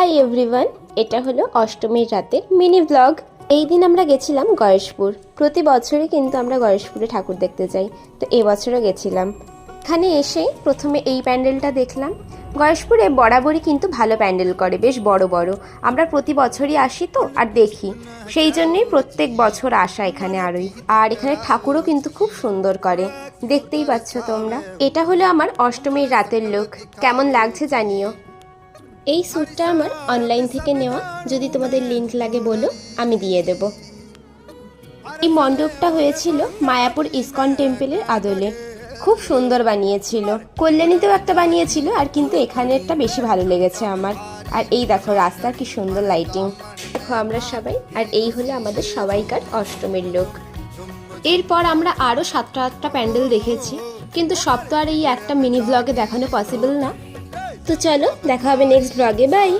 Hi everyone এটা হলো অষ্টমীর রাতের মিনি ব্লগ এই দিন আমরা গেছিলাম গয়েশপুর। প্রতি বছরই কিন্তু আমরা গয়েশপুরে ঠাকুর দেখতে যাই। তো এবছরও গেছিলাম। এখানে এসে প্রথমে এই প্যান্ডেলটা দেখলাম। গয়েশপুরে বরাবরই কিন্তু ভালো প্যান্ডেল করে, বেশ বড় বড়। আমরা প্রতি বছরই আসি তো, আর দেখি। সেই জন্যই প্রত্যেক বছর আসা এখানে আরই। আর এখানে ঠাকুরও কিন্তু খুব সুন্দর করে। দেখতেই পাচ্ছ তোমরা। এটা হলো আমার অষ্টমীর রাতের লোক কেমন লাগছে জানিও। এই স্যুটটা আমার অনলাইন থেকে নেওয়া। যদি তোমাদের লিংক লাগে বলো, আমি দিয়ে দেব। এই মণ্ডপটা হয়েছিল মায়াপুর ইসকন টেম্পলের আদলে। খুব সুন্দর বানিয়েছিল। কল্যাণীতেও একটা বানিয়েছিল, আর কিন্তু এখানেরটা বেশি ভালো লেগেছে আমার। আর এই দেখো, রাস্তার কি সুন্দর লাইটিং দেখো আমরা সবাই, আর এই হলো আমাদের সবাইকার অষ্টমীর লোক এরপর আমরা আরও সাতটা আটটা প্যান্ডেল দেখেছি, কিন্তু সব তো আর এই একটা মিনি ব্লগে দেখানো পসিবল না। তো চলো দেখা হবে নেক্সট ব্লগে বাই